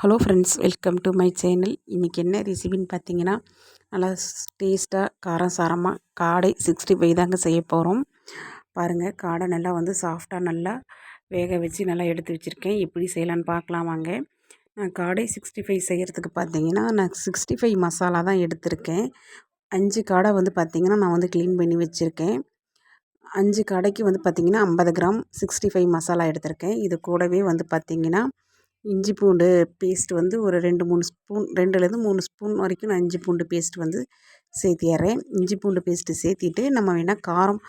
Hello friends welcome to my channel இன்றைக்கி என்ன ரெசிபின்னு பார்த்தீங்கன்னா நல்லா டேஸ்ட்டாக காரம் சாரமாக காடை சிக்ஸ்டி ஃபைவ் தாங்க செய்ய போகிறோம் பாருங்கள் காடை நல்லா வந்து சாஃப்டாக நல்லா வேக வச்சு நல்லா எடுத்து வச்சுருக்கேன். எப்படி செய்யலான்னு பார்க்கலாம் வாங்க. நான் காடை சிக்ஸ்டி ஃபைவ் செய்கிறதுக்கு பார்த்தீங்கன்னா நான் சிக்ஸ்டி ஃபைவ் மசாலா தான் எடுத்திருக்கேன். அஞ்சு காடை வந்து பார்த்திங்கன்னா நான் வந்து க்ளீன் பண்ணி வச்சுருக்கேன். அஞ்சு கடைக்கு வந்து பார்த்திங்கன்னா ஐம்பது கிராம் சிக்ஸ்டி ஃபைவ் மசாலா எடுத்திருக்கேன். இது கூடவே வந்து பார்த்திங்கன்னா இஞ்சி பூண்டு பேஸ்ட் வந்து ஒரு ரெண்டு மூணு ஸ்பூன் ரெண்டுலேருந்து மூணு ஸ்பூன் வரைக்கும் நான் இஞ்சி பூண்டு பேஸ்ட் வந்து சேர்த்திடுறேன் இஞ்சி பூண்டு பேஸ்ட்டு சேர்த்திட்டு நம்ம வேணால் காரம்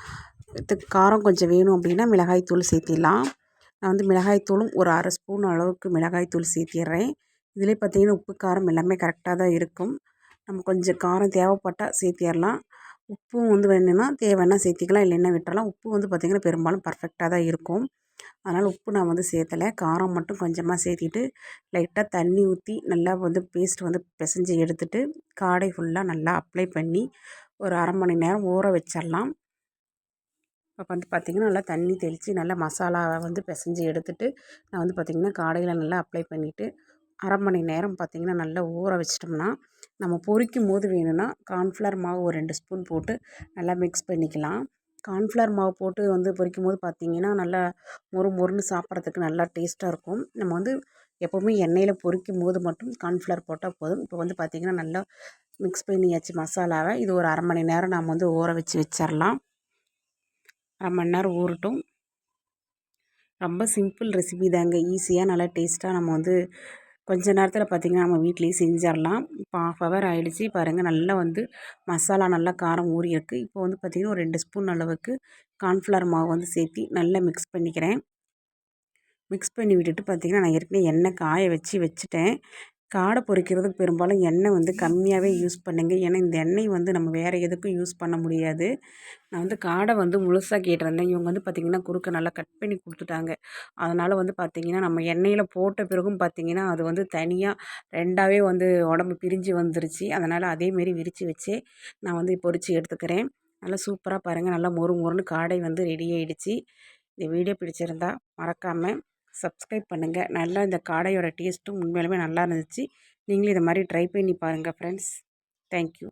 காரம் கொஞ்சம் வேணும் அப்படின்னா மிளகாய்த்தூள் சேர்த்திடலாம். நான் வந்து மிளகாய்த்தூளும் ஒரு அரை ஸ்பூன் அளவுக்கு மிளகாய்த்தூள் சேர்த்திடுறேன் இதிலே பார்த்திங்கன்னா உப்பு காரம் எல்லாமே கரெக்டாக தான் இருக்கும். நம்ம கொஞ்சம் காரம் தேவைப்பட்டால் சேர்த்திடலாம் உப்பும் வந்து வேணும்னா தேவைன்னா சேர்த்திக்கலாம் இல்லைன்னா விட்டுறலாம். உப்பு வந்து பார்த்திங்கன்னா பெரும்பாலும் பர்ஃபெக்டாக தான் இருக்கும். அதனால் உப்பு நான் வந்து சேர்த்தலை. காரம் மட்டும் கொஞ்சமாக சேர்த்திட்டு லைட்டாக தண்ணி ஊற்றி நல்லா வந்து பேஸ்ட் வந்து பிசைஞ்சி எடுத்துட்டு காடை ஃபுல்லாக நல்லா அப்ளை பண்ணி ஒரு அரை மணி நேரம் ஊற வச்சிடலாம் இப்போ வந்து பார்த்திங்கன்னா நல்லா தண்ணி தெளித்து நல்லா மசாலாவை வந்து பிசைஞ்சி எடுத்துட்டு நான் வந்து பார்த்திங்கன்னா காடையில் நல்லா அப்ளை பண்ணிவிட்டு அரை மணி நேரம் பார்த்திங்கன்னா நல்லா ஊற வச்சிட்டோம்னா நம்ம பொரிக்கும் போது வேணும்னா கார்ன்ஃப்ளவர் மாவு ஒரு ரெண்டு ஸ்பூன் போட்டு நல்லா மிக்ஸ் பண்ணிக்கலாம். கார்ன்ஃப்ளவர் மாவு போட்டு வந்து பொரிக்கும் போது பார்த்திங்கன்னா நல்லா மொறு மொறுன்னு சாப்பிட்றதுக்கு நல்லா டேஸ்ட்டாக இருக்கும். நம்ம வந்து எப்போவுமே எண்ணெயில் பொரிக்கும் போது மட்டும் கார்ன்ஃப்ளவர் போட்டால் போதும். இப்போ வந்து பார்த்திங்கன்னா நல்லா மிக்ஸ் பண்ணியாச்சு மசாலாவை. இது ஒரு அரை மணி நேரம் நம்ம வந்து ஊற வச்சு வச்சிடலாம் அரை மணி நேரம் ஊறட்டும். ரொம்ப சிம்பிள் ரெசிபி தாங்க. ஈஸியாக நல்லா டேஸ்ட்டாக நம்ம வந்து கொஞ்ச நேரத்தில் பார்த்திங்கன்னா நம்ம வீட்லேயே செஞ்சிடலாம் இப்போ ஆஃப் ஹவர் ஆகிடுச்சி பாருங்கள் நல்லா வந்து மசாலா நல்லா காரம் ஊறி இருக்குது இப்போ வந்து பார்த்திங்கன்னா ஒரு ரெண்டு ஸ்பூன் அளவுக்கு கார்ன்ஃப்ளவர் மாவு வந்து சேர்த்து நல்லா மிக்ஸ் பண்ணிக்கிறேன். மிக்ஸ் பண்ணி விட்டுட்டு பார்த்திங்கன்னா நான் ஏற்கனவே எண்ணெய் காய வச்சு வச்சுட்டேன். காடை பொறிக்கிறதுக்கு பெரும்பாலும் எண்ணெய் வந்து கம்மியாகவே யூஸ் பண்ணுங்கள் ஏன்னா இந்த எண்ணெய் வந்து நம்ம வேறு எதுக்கும் யூஸ் பண்ண முடியாது. நான் வந்து காடை வந்து முழுசாக கேட்டிருந்தேன். இவங்க வந்து பார்த்திங்கன்னா குறுக்க நல்லா கட் பண்ணி கொடுத்துட்டாங்க. அதனால் வந்து பார்த்திங்கன்னா நம்ம எண்ணெயில் போட்ட பிறகும் பார்த்திங்கன்னா அது வந்து தனியாக ரெண்டாகவே வந்து உடம்பு பிரிஞ்சு வந்துருச்சு. அதனால் அதேமாரி விரித்து வச்சு நான் வந்து பொரித்து எடுத்துக்கிறேன். நல்லா சூப்பராக பாருங்கள் நல்லா மொறு மொறுன்னு காடை வந்து ரெடி ஆகிடுச்சி இந்த வீடியோ பிடிச்சிருந்தா மறக்காமல் சப்ஸ்கிரைப் பண்ணுங்கள் நல்லா இந்த காடையோட டேஸ்ட்டும் உண்மையிலுமே நல்லா இருந்துச்சு. நீங்களும் இதை மாதிரி ட்ரை பண்ணி பாருங்கள் ஃப்ரெண்ட்ஸ் தேங்க்யூ